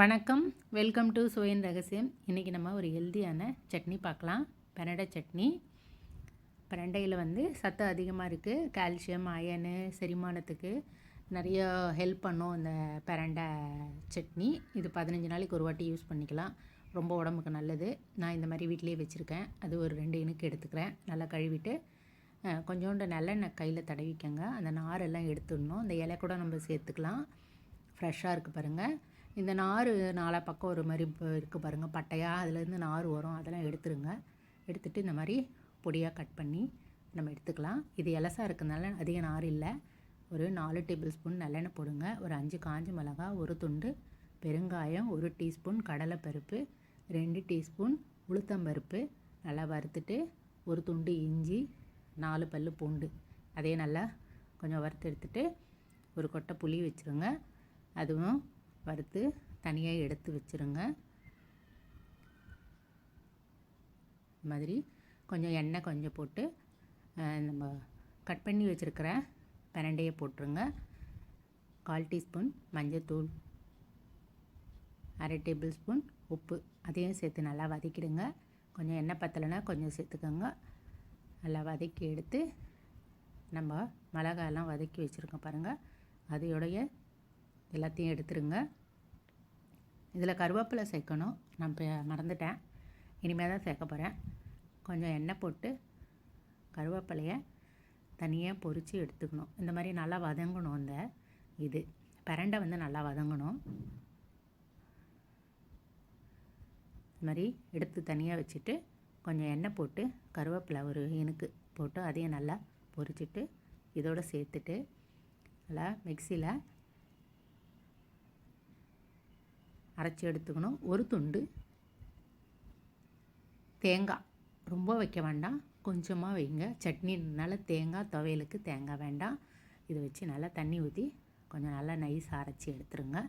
வணக்கம். Welcome to சுவையின் ரகசியம். இன்றைக்கி நம்ம ஒரு ஹெல்த்தியான சட்னி பார்க்கலாம். பிரண்டை சட்னி. பிரண்டையில் வந்து சத்து அதிகமாக இருக்குது கால்சியம் அயனு செரிமானத்துக்கு நிறைய ஹெல்ப் பண்ணும் இந்த பிரண்டை சட்னி. இது பதினஞ்சு நாளைக்கு ஒரு வாட்டி யூஸ் பண்ணிக்கலாம். ரொம்ப உடம்புக்கு நல்லது. நான் இந்த மாதிரி வீட்டிலேயே வச்சுருக்கேன். அது ஒரு ரெண்டு இனுக்கு எடுத்துக்கிறேன். நல்லா கழுவிட்டு கொஞ்சோண்டு நல்லெண்ணெய் கையில் தடவிக்கங்க. அந்த நாரெல்லாம் எடுத்துடணும். அந்த இலை கூட நம்ம சேர்த்துக்கலாம். ஃப்ரெஷ்ஷாக இருக்குது பாருங்கள் இந்த நார் நாலா பக்கம் ஒரு மாதிரி இருக்குது பாருங்கள் பட்டையாக அதுலேருந்து நார் வரும். அதெல்லாம் எடுத்துருங்க. எடுத்துகிட்டு இந்த மாதிரி பொடியாக கட் பண்ணி நம்ம எடுத்துக்கலாம். இது எலசாக இருக்கிறதுனால அதிக நார் இல்லை. ஒரு நாலு டேபிள் ஸ்பூன் நல்லெண்ணெய் போடுங்க. ஒரு அஞ்சு காஞ்ச மிளகா ஒரு துண்டு பெருங்காயம் ஒரு டீஸ்பூன் கடலைப்பருப்பு ரெண்டு டீஸ்பூன் உளுத்தம்பருப்பு. நல்லா வறுத்துட்டு ஒரு துண்டு இஞ்சி நாலு பல் பூண்டு. அதே நல்லா கொஞ்சம் வறுத்து எடுத்துட்டு ஒரு கொட்டை புளி வச்சுருங்க. அதுவும் வறுத்து தனியாக எடுத்து வச்சுருங்க. மாதிரி கொஞ்சம் எண்ணெய் கொஞ்சம் போட்டு நம்ம கட் பண்ணி வச்சுருக்கிற பிரண்டையை போட்டுருங்க. கால் டீஸ்பூன் மஞ்சத்தூள் அரை டேபிள் ஸ்பூன் உப்பு. அதையும் சேர்த்து நல்லா வதக்கிடுங்க. கொஞ்சம் எண்ணெய் பத்தலைன்னா கொஞ்சம் சேர்த்துக்கோங்க. நல்லா வதக்கி எடுத்து நம்ம மிளகாயெல்லாம் வதக்கி வச்சுருக்கோம் பாருங்கள் அதையோடைய எல்லாத்தையும் எடுத்துருங்க. இதில் கருவேப்பிலை சேர்க்கணும். நான் இப்போ மறந்துட்டேன். இனிமேல் தான் சேர்க்க போகிறேன். கொஞ்சம் எண்ணெய் போட்டு கருவேப்பிலையை தனியாக பொறித்து எடுத்துக்கணும். இந்த மாதிரி நல்லா வதங்கணும் அந்த இது. பரண்டை வந்து நல்லா வதங்கணும். இது மாதிரி எடுத்து தனியாக வச்சுட்டு கொஞ்சம் எண்ணெய் போட்டு கருவேப்பிலை ஒரு இனுக்கு போட்டு அதையும் நல்லா பொரிச்சிட்டு இதோடு சேர்த்துட்டு நல்லா மிக்சியில் அரைச்சி எடுத்துக்கணும். ஒரு துண்டு தேங்காய். ரொம்ப வைக்க வேண்டாம். கொஞ்சமாக வைங்க. சட்னினால தேங்காய் துவையலுக்கு தேங்காய் வேண்டாம். இதை வச்சு நல்லா தண்ணி ஊற்றி கொஞ்சம் நல்லா நைஸ் அரைச்சி எடுத்துருங்க.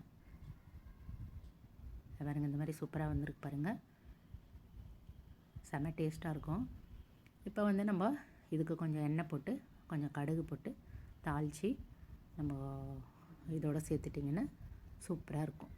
பாருங்கள் இந்த மாதிரி சூப்பராக வந்திருக்கு பாருங்கள் செம்ம டேஸ்ட்டாக இருக்கும். இப்போ வந்து நம்ம இதுக்கு கொஞ்சம் எண்ணெய் போட்டு கொஞ்சம் கடுகு போட்டு தாளித்து நம்ம இதோடு சேர்த்துட்டிங்கன்னா சூப்பராக இருக்கும்.